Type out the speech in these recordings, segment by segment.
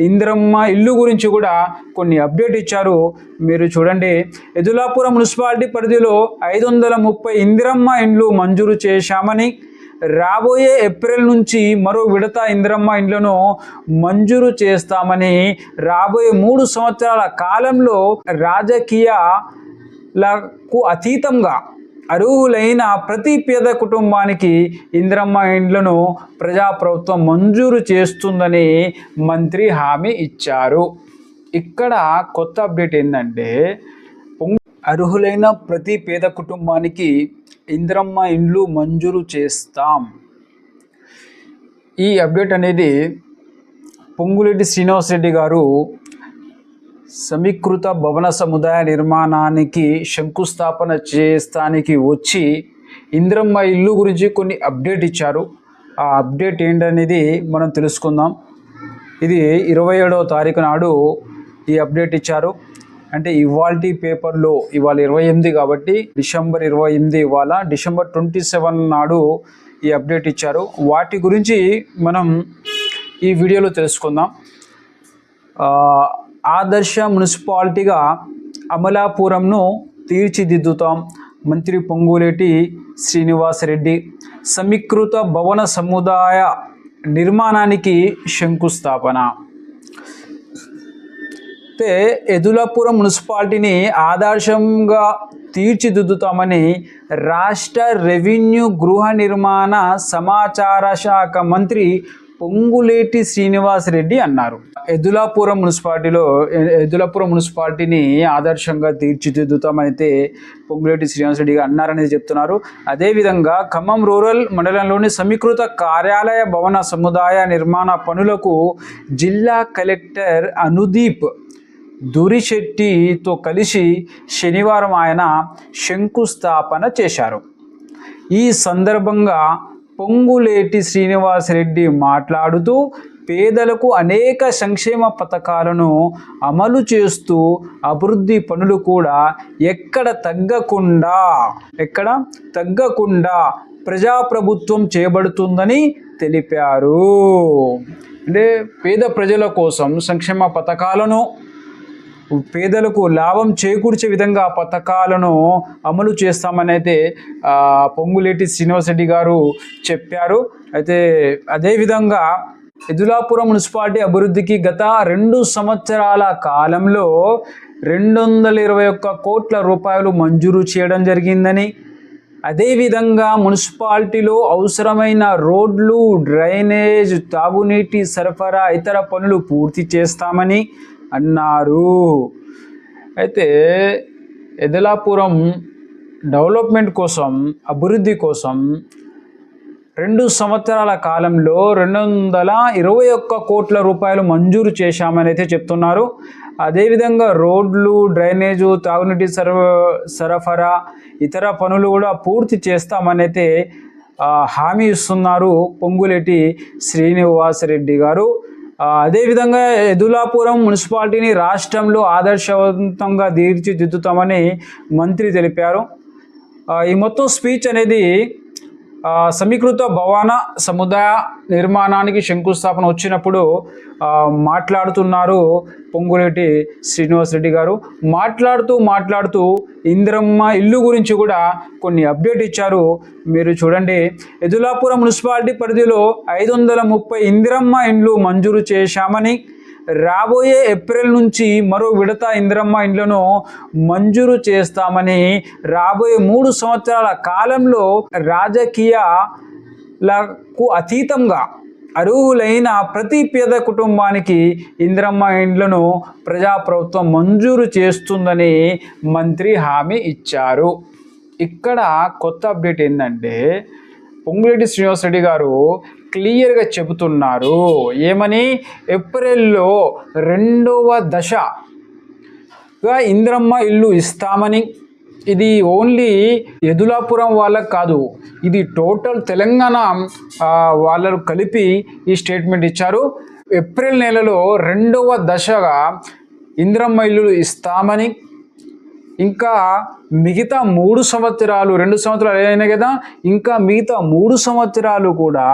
ఇంద్రమ్మ ఇల్లు గురించి కూడా కొన్ని అప్డేట్ ఇచ్చారు. మీరు చూడండి. ఎదులాపురం మున్సిపాలిటీ పరిధిలో ఐదు వందల ముప్పై ఇందిరమ్మ ఇండ్లు మంజూరు చేశామని రాబోయే ఏప్రిల్ నుంచి మరో విడత ఇందిరమ్మ ఇండ్లను మంజూరు చేస్తామని రాబోయే మూడు సంవత్సరాల కాలంలో రాజకీయాలకు అతీతంగా అర్హులైన ప్రతి పేద కుటుంబానికి ఇందిరమ్మ ఇండ్లను ప్రజాప్రభుత్వం మంజూరు చేస్తుందని మంత్రి హామీ ఇచ్చారు. ఇక్కడ కొత్త అప్డేట్ ఏంటంటే అర్హులైన ప్రతి పేద కుటుంబానికి ఇందిరమ్మ ఇండ్లు మంజూరు చేస్తాం. ఈ అప్డేట్ అనేది పొంగులెడ్డి శ్రీనివాసరెడ్డి గారు సమీకృత భవన సముదాయ నిర్మాణానికి శంకుస్థాపన చేస్తానికి వచ్చి ఇంద్రమ్మ ఇల్లు గురించి కొన్ని అప్డేట్ ఇచ్చారు. ఆ అప్డేట్ ఏంటనేది మనం తెలుసుకుందాం. ఇది ఇరవై ఏడవ తారీఖు నాడు ఈ అప్డేట్ ఇచ్చారు. అంటే ఇవాల్టి పేపర్లో ఇవాళ ఇరవై ఎనిమిది కాబట్టి డిసెంబర్ ఇరవై ఎనిమిది ఇవాళ డిసెంబర్ ట్వంటీ సెవెన్ నాడు ఈ అప్డేట్ ఇచ్చారు. వాటి గురించి మనం ఈ వీడియోలో తెలుసుకుందాం. ఆదర్శ మున్సిపాలిటీగా అమలాపురంను తీర్చిదిద్దుతాం. మంత్రి పొంగులేటి శ్రీనివాసరెడ్డి సమీకృత భవన సముదాయ నిర్మాణానికి శంకుస్థాపన. అయితే ఎదులాపురం మున్సిపాలిటీని ఆదర్శంగా తీర్చిదిద్దుతామని రాష్ట్ర రెవెన్యూ గృహ నిర్మాణ సమాచార శాఖ మంత్రి పొంగులేటి శ్రీనివాసరెడ్డి అన్నారు. ఎదులాపురం మున్సిపాలిటీలో ఎదులాపురం మున్సిపాలిటీని ఆదర్శంగా తీర్చిదిద్దుతామైతే పొంగులేటి శ్రీనివాస్ రెడ్డి అన్నారనేది చెప్తున్నారు. అదేవిధంగా ఖమ్మం రూరల్ మండలంలోని సమీకృత కార్యాలయ భవన సముదాయ నిర్మాణ పనులకు జిల్లా కలెక్టర్ అనుదీప్ దురిశెట్టితో కలిసి శనివారం ఆయన శంకుస్థాపన చేశారు. ఈ సందర్భంగా పొంగులేటి శ్రీనివాసరెడ్డి మాట్లాడుతూ పేదలకు అనేక సంక్షేమ పథకాలను అమలు చేస్తూ అభివృద్ధి పనులు కూడా ఎక్కడ తగ్గకుండా ఎక్కడ తగ్గకుండా ప్రజాప్రభుత్వం చేయబడుతుందని తెలిపారు. అంటే పేద ప్రజల కోసం సంక్షేమ పథకాలను పేదలకు లాభం చేకూర్చే విధంగా పథకాలను అమలు చేస్తామని అయితే పొంగులేటి శ్రీనివాసరెడ్డి గారు చెప్పారు. అయితే అదేవిధంగా ఎదులాపురం మున్సిపాలిటీ అభివృద్ధికి గత రెండు సంవత్సరాల కాలంలో రెండు వందల ఇరవై ఒక్క కోట్ల రూపాయలు మంజూరు చేయడం జరిగిందని అదేవిధంగా మున్సిపాలిటీలో అవసరమైన రోడ్లు డ్రైనేజ్ తాగునీటి సరఫరా ఇతర పనులు పూర్తి చేస్తామని అన్నారు. అయితే ఎదలాపురం డెవలప్మెంట్ కోసం అభివృద్ధి కోసం రెండు సంవత్సరాల కాలంలో రెండు వందల ఇరవై ఒక్క కోట్ల రూపాయలు మంజూరు చేశామని అయితే చెప్తున్నారు. అదేవిధంగా రోడ్లు డ్రైనేజు తాగునీటి సర సరఫరా ఇతర పనులు కూడా పూర్తి చేస్తామని అయితే హామీ ఇస్తున్నారు. పొంగులేటి శ్రీనివాసరెడ్డి గారు. అదేవిధంగా ఎదులాపురం మున్సిపాలిటీని రాష్ట్రంలో ఆదర్శవంతంగా తీర్చిదిద్దుతామని మంత్రి తెలిపారు. ఈ మొత్తం స్పీచ్ అనేది సమీకృత భవన సముదాయ నిర్మాణానికి శంకుస్థాపన వచ్చినప్పుడు మాట్లాడుతున్నారు పొంగులేటి శ్రీనివాసరెడ్డి గారు. మాట్లాడుతూ మాట్లాడుతూ ఇందిరమ్మ ఇల్లు గురించి కూడా కొన్ని అప్డేట్ ఇచ్చారు. మీరు చూడండి ఎదులాపురం మున్సిపాలిటీ పరిధిలో ఐదు వందల ముప్పై ఇందిరమ్మ ఇండ్లు మంజూరు చేశామని రాబోయే ఏప్రిల్ నుంచి మరో విడత ఇందిరమ్మ ఇండ్లను మంజూరు చేస్తామని రాబోయే మూడు సంవత్సరాల కాలంలో రాజకీయాలకు అతీతంగా అర్హులైన ప్రతి పేద కుటుంబానికి ఇందిరమ్మ ఇండ్లను ప్రజాప్రభుత్వం మంజూరు చేస్తుందని మంత్రి హామీ ఇచ్చారు. ఇక్కడ కొత్త అప్డేట్ ఏంటంటే పొంగులేటి శ్రీనివాసరెడ్డి గారు క్లియర్గా చెబుతున్నారు. ఏమని? ఏప్రిల్లో రెండవ దశగా ఇంద్రమ్మ ఇల్లు ఇస్తామని. ఇది ఓన్లీ యదులాపురం వాళ్ళకి కాదు. ఇది టోటల్ తెలంగాణ వాళ్ళు వాళ్ళను కలిపి ఈ స్టేట్మెంట్ ఇచ్చారు. ఏప్రిల్ నెలలో రెండవ దశగా ఇంద్రమ్మ ఇల్లులు ఇస్తామని ఇంకా మిగతా మూడు సంవత్సరాలు రెండు సంవత్సరాలు అయినాయి కదా ఇంకా మిగతా మూడు సంవత్సరాలు కూడా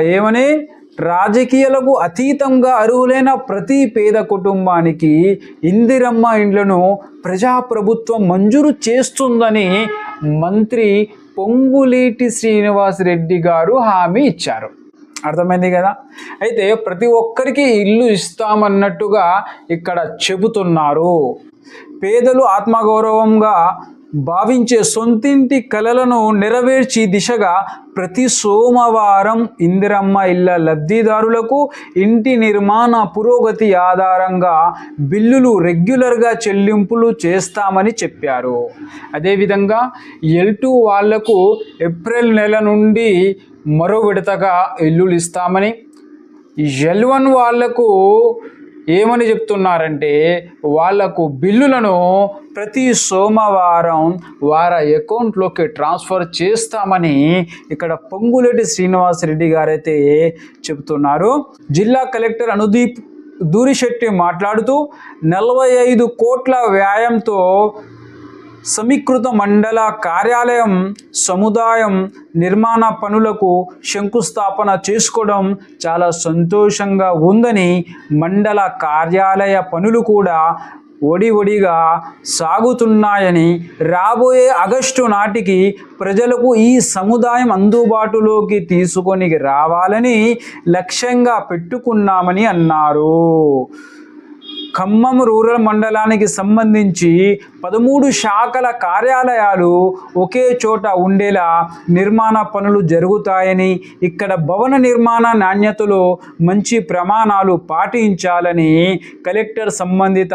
ఏమని? రాజకీయాలకు అతీతంగా అర్హులైన ప్రతి పేద కుటుంబానికి ఇందిరమ్మ ఇండ్లను ప్రజాప్రభుత్వం మంజూరు చేస్తుందని మంత్రి పొంగులేటి శ్రీనివాసరెడ్డి గారు హామీ ఇచ్చారు. అర్థమైంది కదా? అయితే ప్రతి ఒక్కరికి ఇల్లు ఇస్తామన్నట్టుగా ఇక్కడ చెబుతున్నారు. పేదలు ఆత్మగౌరవంగా భావించే సొంతింటి కలలను నెరవేర్చి దిశగా ప్రతి సోమవారం ఇందిరమ్మ ఇళ్ళ లబ్ధిదారులకు ఇంటి నిర్మాణ పురోగతి ఆధారంగా బిల్లులు రెగ్యులర్గా చెల్లింపులు చేస్తామని చెప్పారు. అదేవిధంగా ఎల్ టూ వాళ్ళకు ఏప్రిల్ నెల నుండి మరో విడతగా ఇల్లులు ఇస్తామని ఎల్ వన్ వాళ్ళకు ఏమని చెప్తున్నారంటే వాళ్ళకు బిల్లులను ప్రతి సోమవారం వారి అకౌంట్లోకి ట్రాన్స్ఫర్ చేస్తామని ఇక్కడ పొంగులేటి శ్రీనివాసరెడ్డి గారైతే చెబుతున్నారు. జిల్లా కలెక్టర్ అనుదీప్ దూరిశెట్టి మాట్లాడుతూ నలభై ఐదు కోట్ల వ్యాయంతో సమీకృత మండల కార్యాలయం సముదాయం నిర్మాణ పనులకు శంకుస్థాపన చేసుకోవడం చాలా సంతోషంగా ఉందని మండల కార్యాలయ పనులు కూడా ఒడి ఒడిగా సాగుతున్నాయని రాబోయే ఆగస్టు నాటికి ప్రజలకు ఈ సముదాయం అందుబాటులోకి తీసుకొని రావాలని లక్ష్యంగా పెట్టుకున్నామని అన్నారు. ఖమ్మం రూరల్ మండలానికి సంబంధించి పదమూడు శాఖల కార్యాలయాలు ఒకే చోట ఉండేలా నిర్మాణ పనులు జరుగుతాయని ఇక్కడ భవన నిర్మాణ నాణ్యతలో మంచి ప్రమాణాలు పాటించాలని కలెక్టర్ సంబంధిత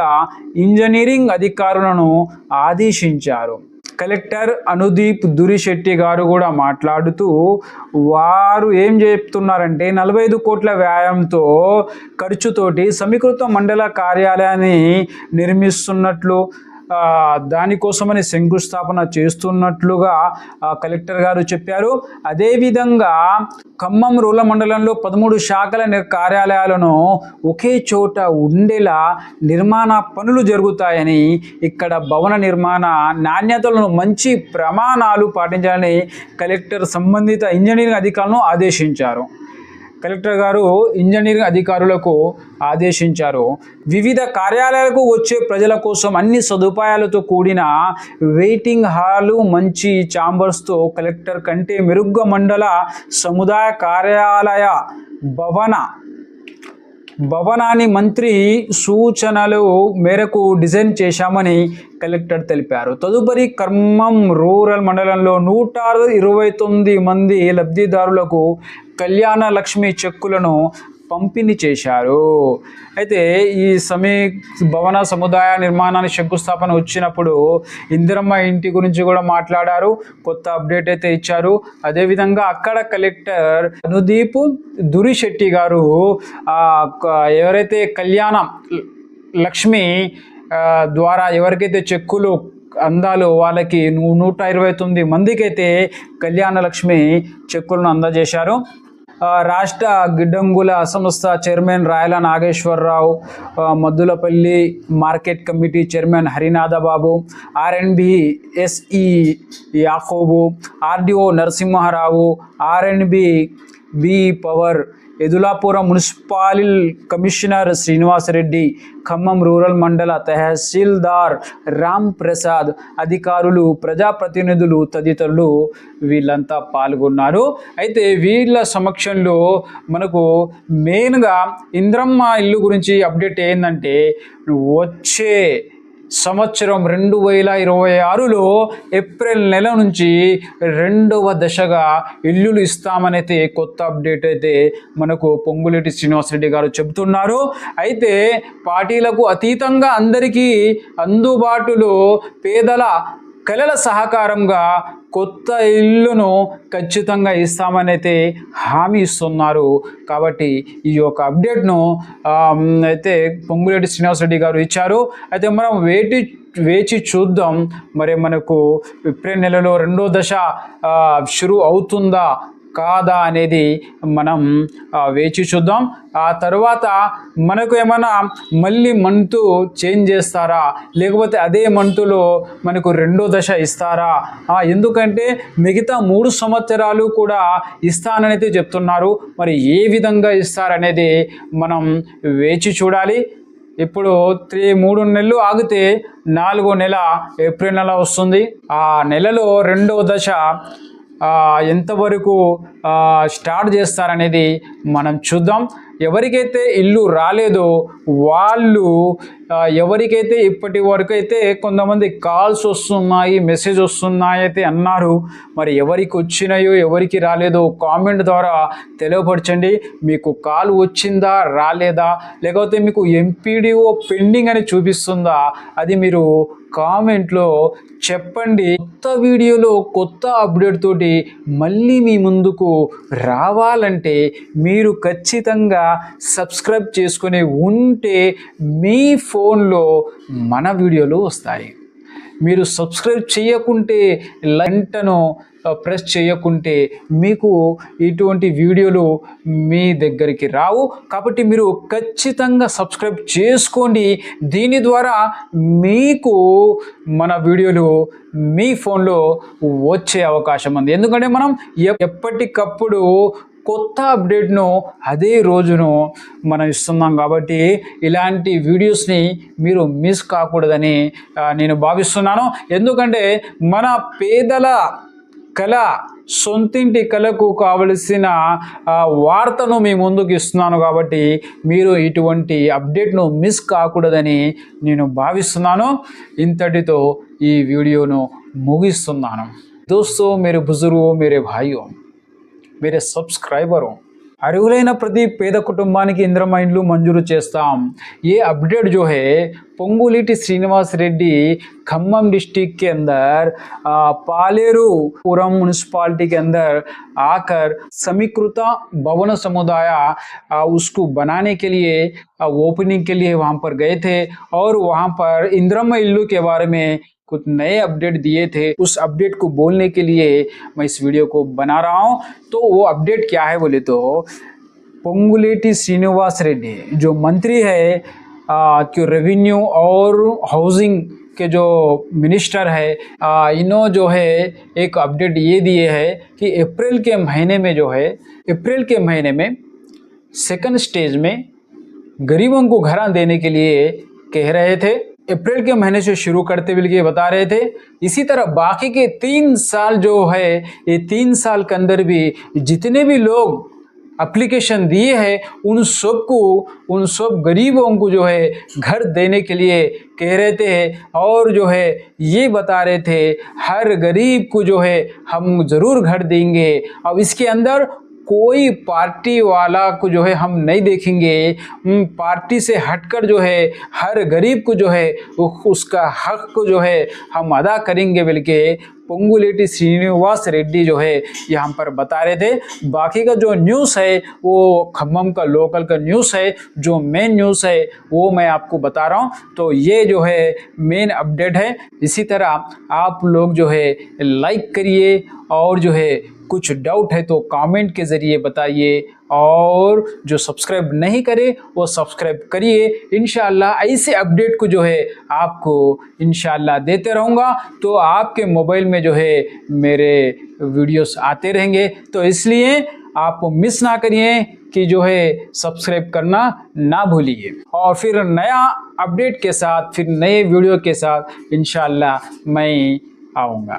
ఇంజనీరింగ్ అధికారులను ఆదేశించారు. కలెక్టర్ అనుదీప్ దురిశెట్టి గారు కూడా మాట్లాడుతూ వారు ఏం చెప్తున్నారంటే నలభై ఐదు కోట్ల వ్యాయంతో ఖర్చుతోటి సమీకృత మండల కార్యాలయాన్ని నిర్మిస్తున్నట్లు దానికోసమని శంకుస్థాపన చేస్తున్నట్లుగా కలెక్టర్ గారు చెప్పారు. అదేవిధంగా ఖమ్మం రూల మండలంలో పదమూడు శాఖల కార్యాలయాలను ఒకే చోట ఉండేలా నిర్మాణ పనులు జరుగుతాయని ఇక్కడ భవన నిర్మాణ నాణ్యతలను మంచి ప్రమాణాలు పాటించాలని కలెక్టర్ సంబంధిత ఇంజనీరింగ్ అధికారులను ఆదేశించారు. కలెక్టర్ గారు ఇంజనీరింగ్ అధికారులకు ఆదేశించారు. వివిధ కార్యాలయాలకు వచ్చే ప్రజల కోసం అన్ని సదుపాయాలతో కూడిన వెయిటింగ్ హాలు మంచి ఛాంబర్స్తో కలెక్టర్ కంటే మెరుగ్గా మండల సముదాయ కార్యాలయ భవన భవనాన్ని మంత్రి సూచనలు మేరకు డిజైన్ చేశామని కలెక్టర్ తెలిపారు. తదుపరి ఖమ్మం రూరల్ మండలంలో నూట ఇరవై తొమ్మిది మంది లబ్ధిదారులకు కళ్యాణ లక్ష్మి చెక్కులను పంపిణీ చేశారు. అయితే ఈ సమీ భవన సముదాయ నిర్మాణానికి శంకుస్థాపన వచ్చినప్పుడు ఇందిరమ్మ ఇంటి గురించి కూడా మాట్లాడారు. కొత్త అప్డేట్ అయితే ఇచ్చారు. అదేవిధంగా అక్కడ కలెక్టర్ అనుదీప్ దురిశెట్టి గారు ఎవరైతే కళ్యాణం లక్ష్మి ద్వారా ఎవరికైతే చెక్కులు అందాలు వాళ్ళకి నూట ఇరవై తొమ్మిది మందికైతే కళ్యాణ లక్ష్మి చెక్కులను అందజేశారు. రాష్ట్ర గిడ్డంగుల సంస్థ చైర్మన్ రాయల నాగేశ్వరరావు ఆ, Maddulapalli market committee chairman Harinathbabu RNB SE Yakobu RDO Narasimharao RNB B power Edulapuram municipal commissioner Srinivasareddy Khammam rural మండల తహసీల్దార్ రామ్ ప్రసాద్ అధికారులు ప్రజాప్రతినిధులు తదితరులు వీళ్ళంతా పాల్గొన్నారు. అయితే వీళ్ళ సమక్షంలో మనకు మెయిన్గా ఇంద్రమ్మ ఇల్లు గురించి అప్డేట్ ఏంటంటే వచ్చే సంవత్సరం రెండు వేల ఇరవై ఆరులో ఏప్రిల్ నెల నుంచి రెండవ దశగా ఇల్లులు ఇస్తామనైతే కొత్త అప్డేట్ అయితే మనకు పొంగులేటి శ్రీనివాసరెడ్డి గారు చెబుతున్నారు. అయితే పార్టీలకు అతీతంగా అందరికీ అందుబాటులో పేదల కళల సహకారంగా కొత్త ఇల్లును ఖచ్చితంగా ఇస్తామని అయితే హామీ ఇస్తున్నారు. కాబట్టి ఈ యొక్క అప్డేట్ను అయితే పొంగులేటి శ్రీనివాసరెడ్డి గారు ఇచ్చారు. అయితే మనం వేటి వేచి చూద్దాం. మరి మనకు ఏప్రిల్ నెలలో రెండో దశ షురు అవుతుందా? కాదా అనేది మనం వేచి చూద్దాం. ఆ తర్వాత మనకు ఏమైనా మళ్ళీ మంతు చేంజ్ చేస్తారా? లేకపోతే అదే మంతులో మనకు రెండో దశ ఇస్తారా? ఎందుకంటే మిగతా మూడు సంవత్సరాలు కూడా ఇస్తాననైతే చెప్తున్నారు. మరి ఏ విధంగా ఇస్తారనేది మనం వేచి చూడాలి. ఇప్పుడు త్రీ మూడు నెలలు ఆగితే నాలుగో నెల ఏప్రిల్ నెల వస్తుంది. ఆ నెలలో రెండవ దశ ఎంతవరకు స్టార్ట్ చేస్తారనేది మనం చూద్దాం. ఎవరికైతే ఇల్లు రాలేదో వాళ్ళు ఎవరికైతే ఇప్పటి వరకు అయితే కొంతమంది కాల్స్ వస్తున్నాయి మెసేజ్ వస్తున్నాయి అయితే అన్నారు మరి ఎవరికి వచ్చినాయో ఎవరికి రాలేదో కామెంట్ ద్వారా తెలియపరచండి. మీకు కాల్ వచ్చిందా రాలేదా? లేకపోతే మీకు ఎంపీడీఓ పెండింగ్ అని చూపిస్తుందా? అది మీరు కామెంట్లో చెప్పండి. కొత్త వీడియోలో కొత్త అప్డేట్ తోటి మళ్ళీ మీ ముందుకు రావాలంటే మీరు ఖచ్చితంగా సబ్స్క్రైబ్ చేసుకుని ఉంటే మీ ఫో ఫోన్లో మన వీడియోలు వస్తాయి. మీరు సబ్స్క్రైబ్ చేయకుంటే గంటను ప్రెస్ చేయకుంటే మీకు ఇటువంటి వీడియోలు మీ దగ్గరికి రావు. కాబట్టి మీరు ఖచ్చితంగా సబ్స్క్రైబ్ చేసుకోండి. దీని ద్వారా మీకు మన వీడియోలు మీ ఫోన్లో వచ్చే అవకాశం ఉంది. ఎందుకంటే మనం ఎప్పటికప్పుడు కొత్త అప్డేట్ను అదే రోజును మనం ఇస్తున్నాం కాబట్టి ఇలాంటి వీడియోస్ని మీరు మిస్ కాకూడదని నేను భావిస్తున్నాను. ఎందుకంటే మన పేదల కళ సొంతింటి కళకు కావలసిన వార్తను మీ ముందుకు ఇస్తున్నాను కాబట్టి మీరు ఇటువంటి అప్డేట్ను మిస్ కాకూడదని నేను భావిస్తున్నాను. ఇంతటితో ఈ వీడియోను ముగిస్తున్నాను. దోస్తో మేరే బుజుర్గో మేరే భాయ్యో మీరే సబ్స్క్రైబరు అర్హులైన ప్రతి పేద కుటుంబానికి ఇంద్రమ ఇండ్లు మంజూరు చేస్తాం ये अपडेट जो है పొంగులేటి శ్రీనివాస్ రెడ్డి खम्मम डिस्ट्रिक्ट के अंदर आ, पालेरू पुरम म्यूनसिपालिटी के अंदर आकर समीकृता भवन समुदाय आ, उसको बनाने के लिए आ, ओपनिंग के लिए वहाँ पर गए थे और वहाँ पर इंद्रम इल्लू के बारे में कुछ नए अपडेट दिए थे, उस अपडेट को बोलने के लिए मैं इस वीडियो को बना रहा हूँ। तो वो अपडेट क्या है बोले तो पोंगुलेटी श्रीनिवास रेड्डी, जो मंत्री है जो रेवेन्यू और हाउसिंग के जो मिनिस्टर है इन्हों जो है, एक अपडेट ये दिए है कि अप्रैल के महीने में जो है, अप्रैल के महीने में सेकंड स्टेज में गरीबों को घर देने के लिए कह रहे थे। अप्रैल के महीने से शुरू करते हुए ये बता रहे थे। इसी तरह बाकी के तीन साल जो है, ये तीन साल के अंदर भी जितने भी लोग अप्लीकेशन दिए हैं, उन सबको, उन सब गरीबों को जो है घर देने के लिए कह रहे थे। और जो है, ये बता रहे थे, हर गरीब को जो है, हम ज़रूर घर देंगे। अब इसके अंदर कोई पार्टी वाला को जो है हम नहीं देखेंगे। पार्टी से हटकर जो है, हर गरीब को जो है उसका हक को जो है, हम अदा करेंगे बल्कि पोंगुलेटी श्रीनिवास रेड्डी जो है यहाँ पर बता रहे थे। बाकी का जो न्यूज़ है, वो खम्भम का, लोकल का न्यूज़ है, जो मेन न्यूज़ है, वो मैं आपको बता रहा हूँ। तो ये जो है मेन अपडेट है। इसी तरह आप लोग जो है लाइक करिए और जो है कुछ डाउट है तो कमेंट के ज़रिए बताइए और जो सब्सक्राइब नहीं करे, वो सब्सक्राइब करिए। इन ऐसे अपडेट को जो है आपको इन देते रहूँगा। तो आपके मोबाइल में जो है मेरे वीडियोस आते रहेंगे। तो इसलिए आप मिस ना करिए कि जो है सब्सक्राइब करना ना भूलिए। और फिर नया अपडेट के साथ, फिर नए वीडियो के साथ इन मैं आऊँगा।